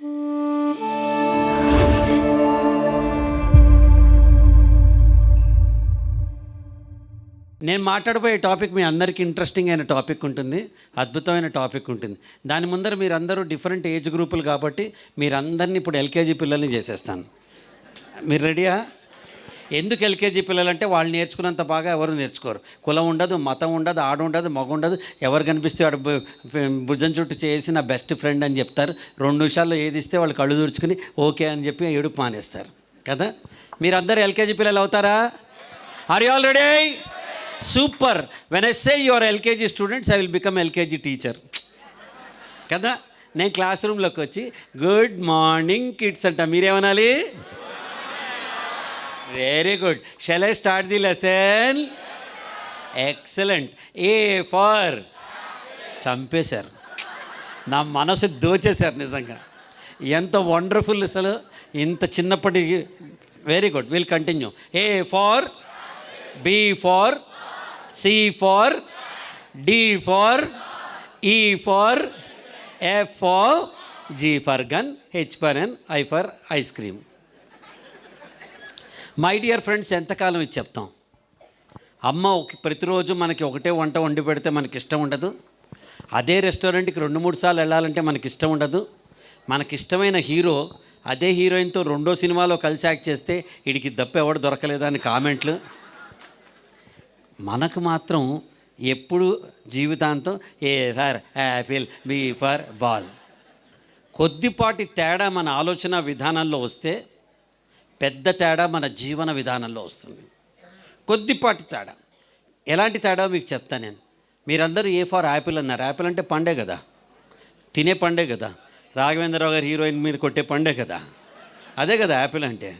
నేను మాట్లాడబోయే టాపిక్ మీ అందరికీ ఇంట్రెస్టింగ్ అయిన టాపిక్ ఉంటుంది అద్భుతమైన టాపిక్ ఉంటుంది. దాని ముందర మీరందరూ డిఫరెంట్ ఏజ్ గ్రూపులు కాబట్టి మీరందరినీ ఇప్పుడు ఎల్కేజీ పిల్లల్ని చేసేస్తాను. మీరు రెడీయా ఎందుకు ఎల్కేజీ పిల్లలు అంటే వాళ్ళు నేర్చుకున్నంత బాగా ఎవరు నేర్చుకోరు. కులం ఉండదు మతం ఉండదు ఆడ ఉండదు మగ ఉండదు. ఎవరు కనిపిస్తే వాడు భుజం చుట్టూ చేసి నా బెస్ట్ ఫ్రెండ్ అని చెప్తారు. రెండు నిమిషాల్లో ఏది ఇస్తే వాళ్ళు కళ్ళు తుడుచుకుని ఓకే అని చెప్పి ఏడుపు మానేస్తారు. కదా? మీరందరూ ఎల్కేజీ పిల్లలు అవుతారా? Are you already super when I say your LKG students I will become LKG teacher కదా? నేను క్లాస్ రూమ్లోకి వచ్చి గుడ్ మార్నింగ్ కిడ్స్ అంట. మీరేమనాలి? Very good shall I start the lesson excellent A for చంపేశారు. నా మనసు దోచేశారు నిజంగా. ఎంత వండర్ఫుల్ అసలు. ఇంత చిన్నప్పటి very good will continue A for B for C for D for E for F for G for gun H for N I for ice cream my dear friends ఎంతకాలం ఇది చెప్తాం? అమ్మ ఒక ప్రతిరోజు మనకి ఒకటే వంట వండి పెడితే మనకి ఇష్టం ఉండదు. అదే రెస్టారెంట్కి రెండు మూడు సార్లు వెళ్ళాలంటే మనకి ఇష్టం ఉండదు. మనకి ఇష్టమైన హీరో అదే హీరోయిన్తో రెండో సినిమాలో కలిసి యాక్ట్ చేస్తే వీడికి దప్ప ఎవడు దొరకలేదా అని కామెంట్లు. మనకు మాత్రం ఎప్పుడు జీవితాంతం A for apple B for ball. కొద్దిపాటి తేడా మన ఆలోచన విధానంలో వస్తే పెద్ద తేడా మన జీవన విధానంలో వస్తుంది. కొద్దిపాటి తేడా. ఎలాంటి తేడా మీకు చెప్తాను నేను? మీరందరూ ఏ ఫార్ యాపిల్ అన్నారు. యాపిల్ అంటే పండే కదా. తినే పండే కదా. రాఘవేంద్రరావు గారు హీరోయిన్ మీద కొట్టే పండే కదా. అదే కదా యాపిల్ అంటే.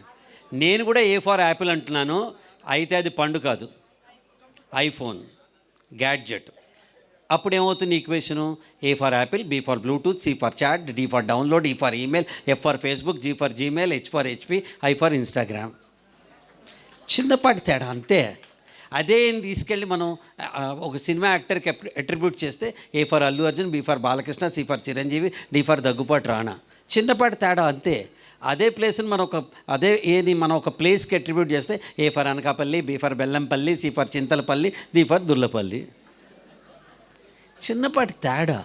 నేను కూడా ఏ ఫార్ యాపిల్ అంటున్నాను అయితే అది పండు కాదు. IPhone gadget. అప్పుడు ఏమవుతుంది equation A for apple B for Bluetooth C for chat D for download E for email F for Facebook G for Gmail H for HP I for Instagram చిన్నపాటి తేడా అంతే. అదే తీసుకెళ్ళి మనం ఒక సినిమా యాక్టర్కి అట్రిబ్యూట్ చేస్తే A for Allu Arjun B for Balakrishna C for Chiranjeevi D for Daggubati Rana చిన్నపాటి తేడా అంతే. అదే ప్లేస్ని మనం ఒక అదే ఏది మనం ఒక ప్లేస్కి అట్రిబ్యూట్ చేస్తే A for Anakapalli B for Bellampalli C for Chintalapalli D for Durlapalli చిన్నపాటి తేడా.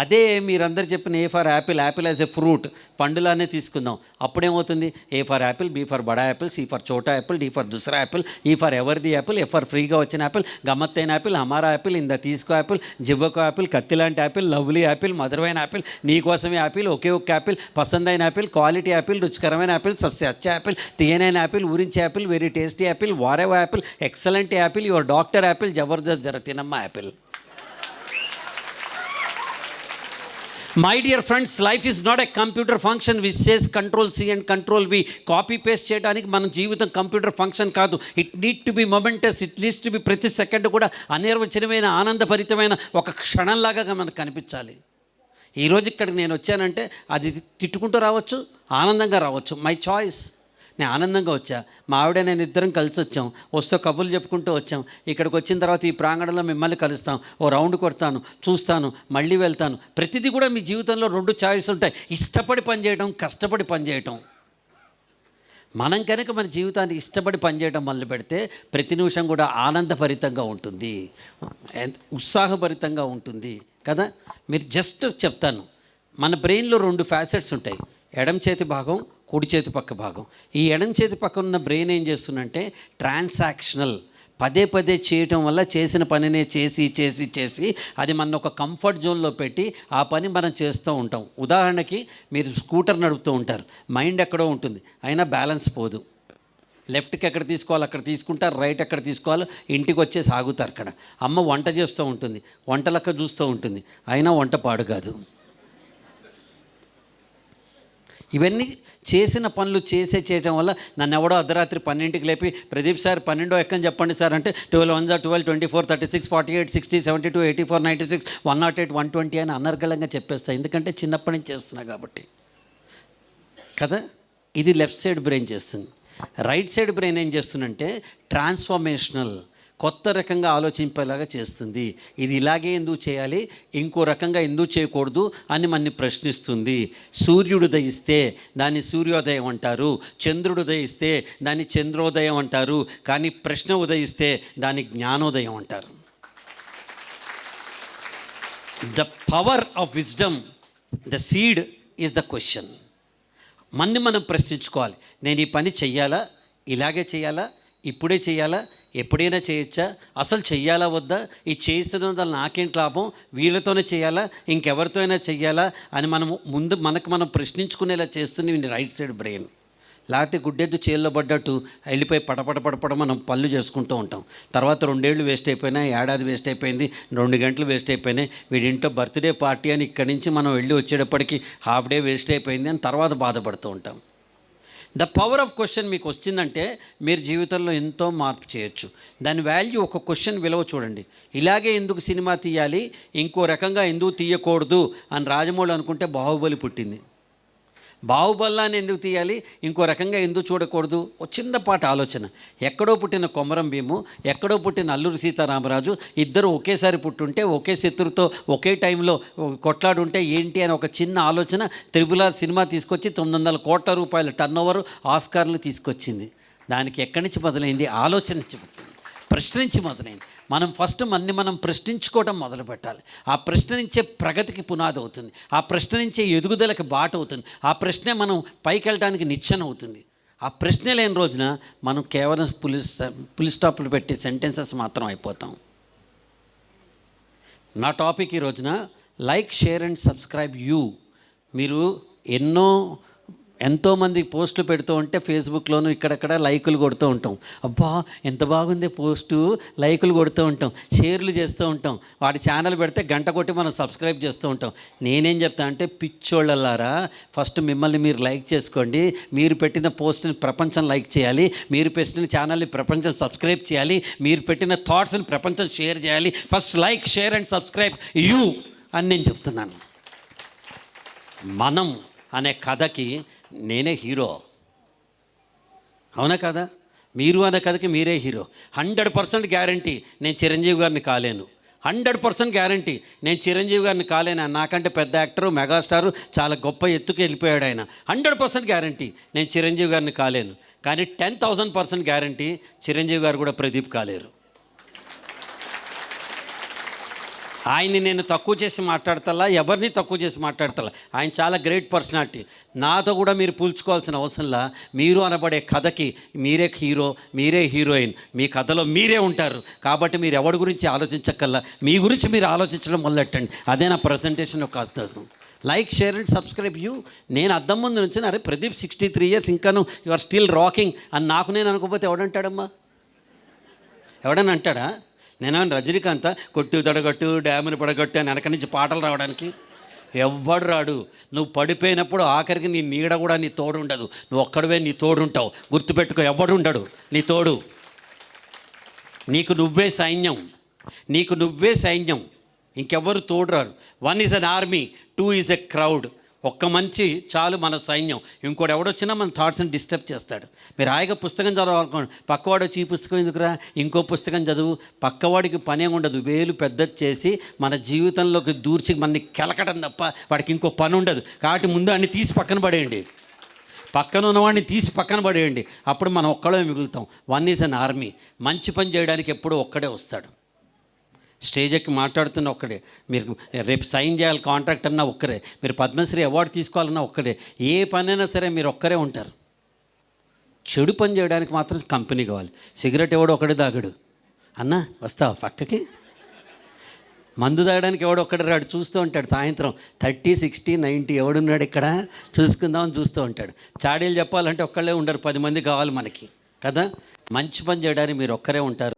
అదే మీరందరు చెప్పిన A for apple apple as a fruit పండులానే తీసుకుందాం. అప్పుడేమవుతుంది? A for apple B for బడా యాపిల్ సి ఫర్ చోటా యాపిల్ డి ఫర్ దుసరా యాపిల్ ఈ ఫర్ ఎవర్ది యాపిల్ ఎఫ్ ఫర్ ఫ్రీగా వచ్చిన యాపిల్ గమ్మత్తైన యాపిల్ హమారా యాపిల్ ఇంద తీసుకో యాపిల్ జివ్వకో యాపిల్ కత్తి లాంటి యాపిల్ లవ్లీ యాపిల్ మధురమైన యాపిల్ నీకోసమే యాపిల్ ఒకే ఒక్క యాపిల్ పసందైన యాపిల్ క్వాలిటీ యాపిల్ రుచికరమైన యాపిల్ సబ్సే అచ్చ యాపిల్ తీయనైన యాపిల్ ఊరించి apple very tasty apple వారేవో apple excellent apple your doctor apple Jabardasth జర తినమ్మ apple my dear friends life is not a computer function which says control C and control V copy paste చేయడానికి మన జీవితం computer function కాదు. It need to be momentous it needs to be ప్రతి second కూడా అనిర్వచనమైన ఆనందభరితమైన ఒక క్షణంలాగా మనకు కనిపించాలి. ఈరోజు ఇక్కడికి నేను వచ్చానంటే అది తిట్టుకుంటూ రావచ్చు ఆనందంగా రావచ్చు. మై చాయిస్ నేను ఆనందంగా వచ్చా. మా ఆవిడ నేను ఇద్దరం కలిసి వచ్చాం. వస్తూ కబుర్లు చెప్పుకుంటూ వచ్చాం. ఇక్కడికి వచ్చిన తర్వాత ఈ ప్రాంగణంలో మిమ్మల్ని కలుస్తాం. ఓ రౌండ్ కొడతాను చూస్తాను మళ్ళీ వెళ్తాను. ప్రతిదీ కూడా మీ జీవితంలో రెండు ఛాయిస్ ఉంటాయి. ఇష్టపడి పనిచేయడం కష్టపడి పనిచేయటం. మనం కనుక మన జీవితాన్ని ఇష్టపడి పనిచేయడం మొదలు పెడితే ప్రతి నిమిషం కూడా ఆనందభరితంగా ఉంటుంది. ఉత్సాహభరితంగా ఉంటుంది. కదా? మీరు జస్ట్ చెప్తాను. మన బ్రెయిన్లో రెండు ఫ్యాసెట్స్ ఉంటాయి. ఎడం చేతి భాగం కుడి చేతి పక్క భాగం. ఈ ఎడం చేతి పక్కన ఉన్న బ్రెయిన్ ఏం చేస్తుందంటే ట్రాన్సాక్షనల్. పదే పదే చేయటం వల్ల చేసిన పనినే చేసి చేసి చేసి అది మన ఒక కంఫర్ట్ జోన్లో పెట్టి ఆ పని మనం చేస్తూ ఉంటాం. ఉదాహరణకి మీరు స్కూటర్ నడుపుతూ ఉంటారు. మైండ్ ఎక్కడో ఉంటుంది. అయినా బ్యాలెన్స్ పోదు. లెఫ్ట్కి ఎక్కడ తీసుకోవాలి అక్కడ తీసుకుంటారు రైట్ ఎక్కడ తీసుకోవాలో ఇంటికి వచ్చేసి ఆగుతారు అక్కడ. అమ్మ వంట చేస్తూ ఉంటుంది. వంటలక్క చూస్తూ ఉంటుంది. అయినా వంట పాడు కాదు. ఇవన్నీ చేసిన పనులు చేసే చేయటం వల్ల నన్ను ఎవడో అర్ధరాత్రి పన్నెండుకి లేపి ప్రదీప్ సార్ పన్నెండో ఎక్కని చెప్పండి సార్? అంటే ట్వెల్వ్ వన్ జా twelve twenty four thirty six forty eight sixty seventy two eighty four ninety six one nought eight one twenty అని అనర్గళంగా చెప్పేస్తాను ఎందుకంటే చిన్నప్పటి నుంచి చేస్తున్నా కాబట్టి. కదా? ఇది లెఫ్ట్ సైడ్ బ్రెయిన్ చేస్తుంది. రైట్ సైడ్ బ్రెయిన్ ఏం చేస్తుందంటే ట్రాన్స్ఫర్మేషనల్ కొత్త రకంగా ఆలోచింపేలాగా చేస్తుంది. ఇది ఇలాగే ఎందుకు చేయాలి? ఇంకో రకంగా ఎందుకు చేయకూడదు అని మనని ప్రశ్నిస్తుంది. సూర్యుడు ఉదయిస్తే దాన్ని సూర్యోదయం అంటారు. చంద్రుడు ఉదయిస్తే దాన్ని చంద్రోదయం అంటారు. కానీ ప్రశ్న ఉదయిస్తే దాన్ని జ్ఞానోదయం అంటారు. The power of wisdom the seed is the question మన్ని మనం ప్రశ్నించుకోవాలి. నేను ఈ పని చెయ్యాలా? ఇలాగే చేయాలా ఇప్పుడే చేయాలా ఎప్పుడైనా చేయొచ్చా? అసలు చెయ్యాలా వద్దా? ఈ చేసిన వల్ల నాకేంటి లాభం? వీళ్ళతోనే చేయాలా? ఇంకెవరితో అయినా చెయ్యాలా? అని మనం ముందు మనకు మనం ప్రశ్నించుకునేలా చేస్తుంది రైట్ సైడ్ బ్రెయిన్. లేకపోతే గుడ్డెద్దు చేల్లో పడ్డట్టు వెళ్ళిపోయి పటపట పడపడ మనం పనులు చేసుకుంటూ ఉంటాం. తర్వాత రెండేళ్ళు వేస్ట్ అయిపోయినాయి ఏడాది వేస్ట్ అయిపోయింది రెండు గంటలు వేస్ట్ అయిపోయినాయి వీడింటో బర్త్డే పార్టీ అని ఇక్కడి నుంచి మనం వెళ్ళి వచ్చేటప్పటికి హాఫ్ డే వేస్ట్ అయిపోయింది అని తర్వాత బాధపడుతూ ఉంటాం. ద పవర్ ఆఫ్ క్వశ్చన్ మీకు వచ్చిందంటే మీరు జీవితంలో ఎంతో మార్పు చేయొచ్చు. దాని వాల్యూ ఒక క్వశ్చన్ విలువ చూడండి. ఇలాగే ఎందుకు సినిమా తీయాలి? ఇంకో రకంగా ఎందుకు తీయకూడదు? అని రాజమౌళి అనుకుంటే బాహుబలి పుట్టింది. బాహుబల్లాన్ని ఎందుకు తీయాలి? ఇంకో రకంగా ఎందుకు చూడకూడదు? ఒక చిన్నపాటి ఆలోచన. ఎక్కడో పుట్టిన కొమరం భీము ఎక్కడో పుట్టిన అల్లూరి సీతారామరాజు ఇద్దరు ఒకేసారి పుట్టుంటే ఒకే శత్రుతో ఒకే టైంలో కొట్లాడుంటే ఏంటి అని ఒక చిన్న ఆలోచన త్రిపుల సినిమా తీసుకొచ్చి తొమ్మిది వందల కోట్ల రూపాయల టర్న్ ఓవర్ ఆస్కార్లు తీసుకొచ్చింది. దానికి ఎక్కడి నుంచి మొదలైంది? ఆలోచన నుంచి ప్రశ్నించి మొదలైంది మనం ఫస్ట్ మన్ని మనం ప్రశ్నించుకోవడం మొదలు పెట్టాలి. ఆ ప్రశ్నించే ప్రగతికి పునాది అవుతుంది. ఆ ప్రశ్నించే ఎదుగుదలకు బాట అవుతుంది. ఆ ప్రశ్నే మనం పైకి వెళ్ళడానికి నిచ్చెన అవుతుంది. ఆ ప్రశ్న లేని రోజున మనం కేవలం పులిస్ పులి స్టాప్లు పెట్టే సెంటెన్సెస్ మాత్రం అయిపోతాం. నా టాపిక్ ఈ రోజున like share and subscribe you మీరు ఎన్నో ఎంతోమంది పోస్టులు పెడుతూ ఉంటే ఫేస్బుక్లోను ఇక్కడక్కడ లైకులు కొడుతూ ఉంటాం. అబ్బా ఎంత బాగుంది పోస్టు. లైకులు కొడుతూ ఉంటాం షేర్లు చేస్తూ ఉంటాం. వాడి ఛానల్ పెడితే గంట కొట్టి మనం సబ్స్క్రైబ్ చేస్తూ ఉంటాం. నేనేం చెప్తా అంటే పిచ్చోళ్ళలారా ఫస్ట్ మిమ్మల్ని మీరు లైక్ చేసుకోండి. మీరు పెట్టిన పోస్ట్ని ప్రపంచం లైక్ చేయాలి. మీరు పెట్టిన ఛానల్ని ప్రపంచం సబ్స్క్రైబ్ చేయాలి. మీరు పెట్టిన థాట్స్ని ప్రపంచం షేర్ చేయాలి. First like share and subscribe you అని నేను చెప్తున్నాను. మనం అనే కథకి నేనే హీరో. అవునా కదా? మీరు అనే కథకి మీరే హీరో. హండ్రెడ్ పర్సెంట్ గ్యారంటీ నేను చిరంజీవి గారిని కాలేను. హండ్రెడ్ పర్సెంట్ గ్యారంటీ నేను చిరంజీవి గారిని కాలేను. నాకంటే పెద్ద యాక్టరు మెగాస్టారు చాలా గొప్ప ఎత్తుకు వెళ్ళిపోయాడు ఆయన. హండ్రెడ్ పర్సెంట్ గ్యారంటీ నేను చిరంజీవి గారిని కాలేను. కానీ ten thousand percent guarantee Chiranjeevi garu కూడా ప్రదీప్ కాలేరు. ఆయన్ని నేను తక్కువ చేసి మాట్లాడతలా ఎవరిని తక్కువ చేసి మాట్లాడతలా ఆయన చాలా గ్రేట్ పర్సనాలిటీ. నాతో కూడా మీరు పూల్చుకోవాల్సిన అవసరంలా మీరు అనబడే కథకి మీరే హీరో మీరే హీరోయిన్ మీ కథలో మీరే ఉంటారు. కాబట్టి మీరు ఎవరి గురించి ఆలోచించక్కల్లా మీ గురించి మీరు ఆలోచించడం మొదలెట్టండి. అదే నా ప్రజెంటేషన్ యొక్క అర్థం. Like share and subscribe you నేను అద్దం ముందు నుంచి అరే ప్రదీప్ సిక్స్టీ త్రీ ఇయర్స్ ఇంకాను యు ఆర్ స్టిల్ రాకింగ్ అని నాకు నేను అనుకోకపోతే ఎవడంటాడమ్మా? ఎవడని అంటాడా? నేను రజనీకాంత కొట్టు తడగట్టు డ్యామును పడగట్టు అని వెనక నుంచి పాటలు రావడానికి? ఎవ్వడు రాడు. నువ్వు పడిపోయినప్పుడు ఆఖరికి నీ నీడ కూడా నీ తోడు ఉండదు. నువ్వు ఒక్కడవే నీ తోడు ఉంటావు గుర్తుపెట్టుకో ఎవ్వడు ఉండడు. నీ తోడు. నీకు నువ్వే సైన్యం. నీకు నువ్వే సైన్యం. ఇంకెవ్వరు తోడు రారు one is an army two is a crowd ఒక్క మంచి చాలు మన సైన్యం. ఇంకోటి ఎవడొచ్చినా మన థాట్స్ని డిస్టర్బ్ చేస్తాడు. మీరు హాయిగా పుస్తకం చదవాలనుకోండి పక్కవాడు వచ్చి ఈ పుస్తకం ఎందుకురా? ఇంకో పుస్తకం చదువు. పక్కవాడికి పనే ఉండదు. వేలు పెద్దది చేసి మన జీవితంలోకి దూర్చి మనని కెలకడం తప్ప వాడికి ఇంకో పని ఉండదు. కాబట్టి ముందు అన్ని తీసి పక్కన పడేయండి. పక్కన ఉన్నవాడిని తీసి పక్కన పడేయండి. అప్పుడు మనం ఒక్కడే మిగులుతాం. వన్ ఈజ్ అన్ ఆర్మీ మంచి పని చేయడానికి ఎప్పుడూ ఒక్కడే వస్తాడు. స్టేజ్ ఎక్కి మాట్లాడుతున్న ఒక్కడే. మీరు రేపు సైన్ చేయాలి కాంట్రాక్ట్ అన్నా ఒక్కరే. మీరు పద్మశ్రీ అవార్డు తీసుకోవాలన్నా ఒక్కడే. ఏ పనైనా సరే మీరు ఒక్కరే ఉంటారు. చెడు పని చేయడానికి మాత్రం కంపెనీ కావాలి. సిగరెట్ ఎవడు ఒకడే దాగడు అన్నా వస్తావా పక్కకి? మందు తాగడానికి ఎవడు ఒకడు రాడు. చూస్తూ ఉంటాడు. సాయంత్రం థర్టీ సిక్స్టీ నైంటీ ఎవడున్నాడు ఇక్కడ? చూసుకుందామని చూస్తూ ఉంటాడు. చాడీలు చెప్పాలంటే ఒక్కళ్ళే ఉండరు. పది మంది కావాలి మనకి. కదా? మంచి పని చేయడానికి మీరు ఒక్కరే ఉంటారు.